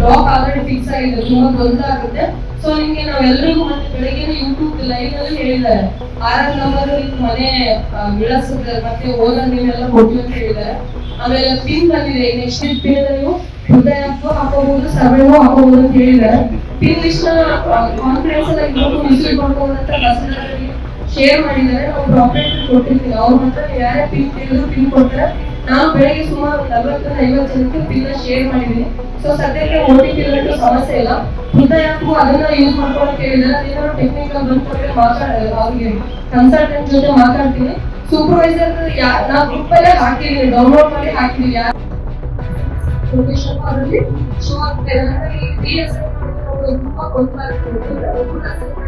Block already fix ಆಗಿದೆ, ತುಂಬಾ ಆಗುತ್ತೆ ಸೊ ನಿಮ್ಗೆ ನಾವೆಲ್ಲರಿಗೂ ಮತ್ತೆ ಬೆಳಿಗ್ಗೆ ಯೂಟ್ಯೂಬ್ ಲೈವ್ ಅಲ್ಲಿ ಹೇಳಿದ್ದಾರೆ. ಆರ್ ನಂಬರ್ ಮನೆ ವಿಳಾಸದ ಮತ್ತೆ ಓನರ್ ನೀವೆಲ್ಲ ಕೊಟ್ಟು ಅಂತ ಹೇಳಿದ್ದಾರೆ. ಆಮೇಲೆ ಪಿನ್ ಬಂದಿದೆ ನೆಕ್ಸ್ಟ್ ಪಿನ್ ನೀವು ಹೃದಯ ಹಾಕೋಬಹುದು ಸರ್ವೇನೂ ಹಾಕೋಬಹುದು ಅಂತ ಹೇಳಿದ್ದಾರೆ. ಪಿನ್ ಲಿಸ್ಟ್ ಕಾನ್ಫಿಡೆನ್ಸ್ ಎಲ್ಲ ಇನ್ನೊಂದು ವಿಸಿಟ್ ಮಾಡ್ಬೋದು ಅಂತ ಶೇರ್ ಮಾಡಿದ್ದಾರೆ. ನಾವು ಪ್ರಾಪರ್ಟಿ ಕೊಟ್ಟಿರ್ತೀವಿ. ಅವ್ರ ಹತ್ರ ಯಾರೇ ಪಿನ್ ಕೇಳಿದ್ರು ಪಿನ್ ಕೊಡ್ತಾರೆ. ನಾನು ಬೆಳಗ್ಗೆ ಸುಮಾರು ಒಂದು ನಲವತ್ತರಿಂದ ಐವತ್ತು ಜನಕ್ಕೆ ಶೇರ್ ಮಾಡಿದ್ದೀನಿ ಸೊ ಸದ್ಯಕ್ಕೆ ಓ ಟಿ ಪಿ ಸಮಸ್ಯೆ ಇಲ್ಲ. ಆ್ಯಪು ಅದನ್ನ ಯೂಸ್ ಮಾಡ್ಕೊಳಕ್ಕೆ ಹೇಳಿದ್ರೆ ಏನಾದ್ರು ಟೆಕ್ನಿಕಲ್ ಬಂದ್ಕೊಂಡ್ರೆ ಮಾತಾಡ ಅವ್ರಿಗೆ ಕನ್ಸಲ್ಟೆಂಟ್ ಜೊತೆ ಮಾತಾಡ್ತೀನಿ. ಸೂಪರ್ವೈಸರ್ ಯಾ ನಾವು ಗ್ರೂಪ್ ಅಲ್ಲೇ ಹಾಕಿದೀನಿ. ಡೌನ್ಲೋಡ್ ಮಾಡಿ ಹಾಕಿದೀವಿ ಯಾರು ಪ್ರೊಫೆಷನ್ ಅದರಲ್ಲಿ? ಶೋ ಆಗ್ತಾ ಇದೆ ತುಂಬಾ ಗೊಂದಲ ಆಗ್ತಿದೆ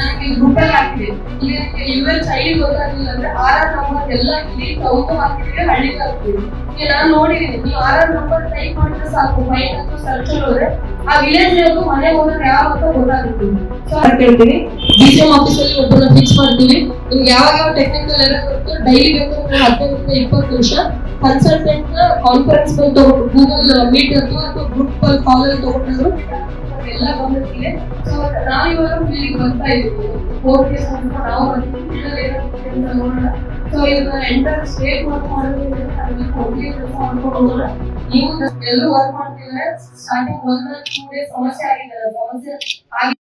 ನನಗೆ ಗ್ರೂಪಲ್ಲಿ ಹಾಕಿದೆ ಈಗ ಯು ಚೈಲ್ಡ್ ಗೊತ್ತಾಗಿಲ್ಲ ಅಂದ್ರೆ ಆರ್ ಆರ್ ನಂಬರ್ ಎಲ್ಲ ಇಲ್ಲಿ ಟೌನ್ ಹಾಕಿದ್ರೆ ಹಳ್ಳಿಗೆ ಹಾಕ್ತೀವಿ. ಈಗ ನಾನು ನೋಡಿದೀನಿ ನೀವು ಆರ್ ಆರ್ ನಂಬರ್ ಟೈಪ್ ಮಾಡಿದ್ರೆ ಸಾಕು ಮೈಕ್ ಅಂತ ಸರ್ಚ್ ಹೋದ್ರೆ ಆ ವಿಲೇಜ್ ಇರೋದು ಮನೆ ಹೋದ್ರೆ ಯಾವ ಅಂತ ಗೊತ್ತಾಗುತ್ತೆ. ಸೊ ಕೇಳ್ತೀನಿ. ಡಿ ಸಿ ಎಂ ಆಫೀಸಲ್ಲಿ ಒಬ್ಬರನ್ನ ಫಿಕ್ಸ್ ಮಾಡ್ತೀವಿ. ನಿಮ್ಗೆ ಯಾವ ಯಾವ ಟೆಕ್ನಿಕಲ್ ಎರರ್ ಬರುತ್ತೋ ಡೈಲಿ ಬೇಕು ಹದಿನೈದರಿಂದ ಇಪ್ಪತ್ತು ನಿಮಿಷ ಕನ್ಸಲ್ಟೆಂಟ್ನ ಕಾನ್ಫರೆನ್ಸ್ ತಗೊಂಡು ಗೂಗಲ್ ಮೀಟ್ ಅಥವಾ ಗ್ರೂಪ್ ಕಾಲ್ ಅಲ್ಲಿ ತಗೊಂಡ್ರು ಎಲ್ಲ ಬಂದಿರ್ತೀವಿ. ಸೊ ನಾವು ನಾವು ಸ್ಟೇಟ್ ವರ್ಕ್ ಎಲ್ಲರೂ ವರ್ಕ್ ಮಾಡ್ತಿದ್ರೆ ಸ್ಟಾರ್ಟಿಂಗ್ ಒಂದು ಟೂ ಡೇಸ್ ಸಮಸ್ಯೆ ಆಗಿದೆ ಸಮಸ್ಯೆ ಆಗಿ